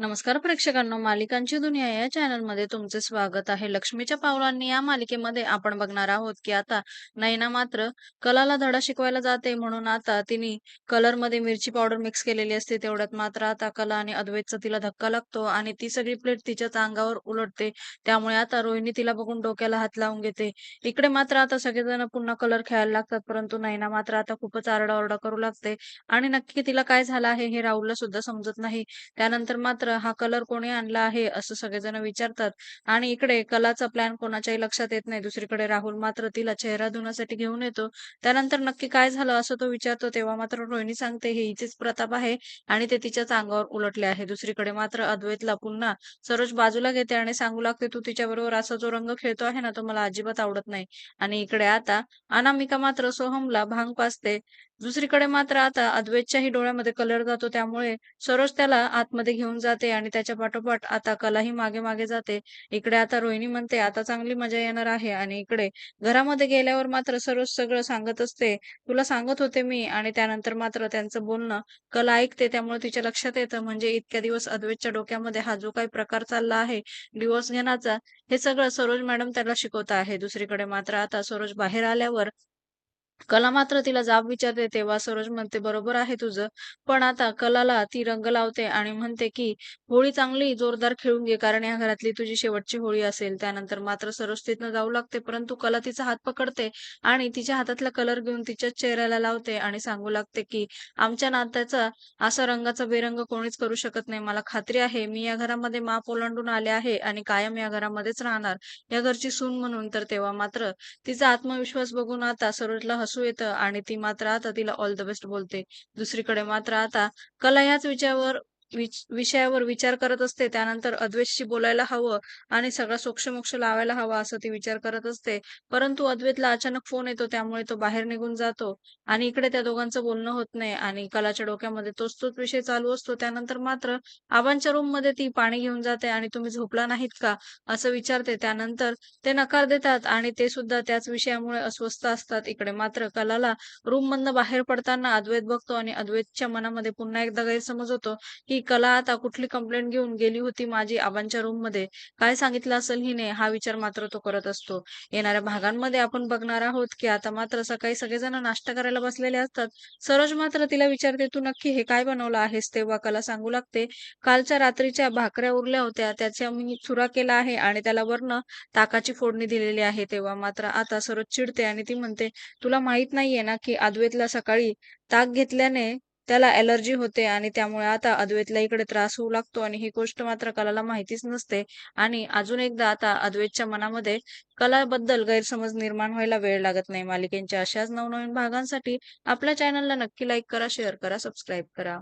नमस्कार प्रेक्षकांनो मालिकांची दुनिया या चॅनलमध्ये तुमचे स्वागत आहे. लक्ष्मीच्या पावलांनी या मालिकेमध्ये आपण बघणार आहोत की आता नैना मात्र कलाला धडा शिकवायला जाते म्हणून आता तिने कलरमध्ये मिरची पावडर मिक्स केलेली असते. तेवढ्यात मात्र आता कला आणि अद्वैतचा तिला धक्का लागतो आणि ती सगळी प्लेट तिच्याच अंगावर उलटते. त्यामुळे आता रोहिणी तिला बघून डोक्याला हात लावून घेते. इकडे मात्र आता सगळेजण पुन्हा कलर खेळायला लागतात परंतु नैना मात्र आता खूपच आरडाओरडा करू लागते. आणि नक्की तिला काय झालं आहे हे राहुलला सुद्धा समजत नाही. त्यानंतर मात्र हा कलर कोणी आणला आहे असं सगळेजण विचारतात. आणि इकडे कलाचा प्लॅन कोणाच्याही लक्षात येत नाही. दुसरीकडे राहुल मात्र तिला चेहरा धुण्यासाठी घेऊन येतो. त्यानंतर नक्की काय झालं असं तो विचारतो तेव्हा मात्र रोहिणी सांगते हे हिचेच प्रताप आहे आणि ते तिच्याच अंगावर उलटले आहे. दुसरीकडे मात्र अद्वैतला पुन्हा सरोज बाजूला घेते आणि सांगू लागते तू तिच्याबरोबर असा जो रंग खेळतो आहे ना तो मला अजिबात आवडत नाही. आणि इकडे आता अनामिका मात्र सोहमला भांग पाजते. दुसरीकडे मात्र आता अद्वैतच्याही डोळ्यामध्ये कलर जातो त्यामुळे सरोज त्याला आतमध्ये घेऊन जाते आणि त्याच्या पाठोपाठ आता कलाही मागे मागे जाते. इकडे आता रोहिणी म्हणते आता चांगली मजा येणार आहे. आणि इकडे घरामध्ये गेल्यावर मात्र सरोज सगळं सांगत असते तुला सांगत होते मी. आणि त्यानंतर मात्र त्यांचं बोलणं कला ऐकते त्यामुळे तिच्या लक्षात येतं. म्हणजे इतक्या दिवस अद्वैतच्या डोक्यामध्ये हा जो काही प्रकार चालला आहे डिवोर्स घेण्याचा हे सगळं सरोज मॅडम त्याला शिकवत आहे. दुसरीकडे मात्र आता सरोज बाहेर आल्यावर कला मात्र तिला जाब विचारते तेव्हा सरोज म्हणते बरोबर आहे तुझं. पण आता कलाला ती रंग लावते आणि म्हणते की होळी चांगली जोरदार खेळून घे कारण या घरातली तुझी शेवटची होळी असेल. त्यानंतर मात्र सरोज तिथनं जाऊ लागते परंतु कला तिचा हात पकडते आणि तिच्या हातातला कलर घेऊन तिच्या चेहऱ्याला लावते आणि सांगू लागते की आमच्या नात्याचा असा रंगाचा बेरंग कोणीच करू शकत नाही. मला खात्री आहे मी या घरामध्ये माप ओलांडून आले आहे आणि कायम या घरामध्येच राहणार. या घरची सून म्हणून. तर तेव्हा मात्र तिचा आत्मविश्वास बघून आता सरोजला हसू येतं आणि ती मात्र आता तिला ऑल द बेस्ट बोलते. दुसरीकडे मात्र आता कला याच विषयावर विषयावर विचार करत असते त्यानंतर अद्वैतशी बोलायला हवं आणि सगळा सोक्षमोक्ष लावायला हवा असं ती विचार करत असते. परंतु अद्वैतला अचानक फोन येतो त्यामुळे तो बाहेर निघून जातो आणि इकडे त्या दोघांचं बोलणं होत नाही आणि कलाच्या डोक्यामध्ये तोच तोच विषय चालू असतो. त्यानंतर मात्र आबांच्या रूममध्ये ती पाणी घेऊन जाते आणि तुम्ही झोपला नाहीत का असं विचारते. त्यानंतर ते नकार देतात आणि ते सुद्धा त्याच विषयामुळे अस्वस्थ असतात इकडे. मात्र कलाला रूम मधनं बाहेर पडताना अद्वैत बघतो आणि अद्वैतच्या मनामध्ये पुन्हा एकदा गैरसमज होतो की कला आता कुठली कंप्लेंट घेऊन गेली होती माझी आबांच्या रूममध्ये? काय सांगितलं असेल हिने? हा विचार मात्र तो करत असतो. येणाऱ्या भागांमध्ये आपण बघणार आहोत की आता मात्र सकाळी सगळेजण नाश्ता करायला बसलेले असतात. सरोज मात्र तिला विचारते तू नक्की हे काय बनवलं आहेस? तेव्हा कला सांगू लागते कालच्या रात्रीच्या भाकऱ्या उरल्या होत्या त्याचा मी चुरा केला आहे आणि त्याला वर्ण ताकाची फोडणी दिलेली आहे. तेव्हा मात्र आता सरोज चिडते आणि ती म्हणते तुला माहीत नाहीये ना की अद्वेतला सकाळी ताक घेतल्याने त्याला ॲलर्जी होते आणि त्यामुळे आता अद्वैतला इकडे त्रास होऊ लागतो आणि ही गोष्ट मात्र कलाला माहितीच नसते. आणि अजून एकदा आता अद्वैतच्या मनामध्ये कलाबद्दल गैरसमज निर्माण व्हायला वेळ लागत नाही. मालिकेच्या अशाच नवनवीन भागांसाठी आपल्या चॅनलला नक्की लाईक करा शेअर करा सबस्क्राईब करा.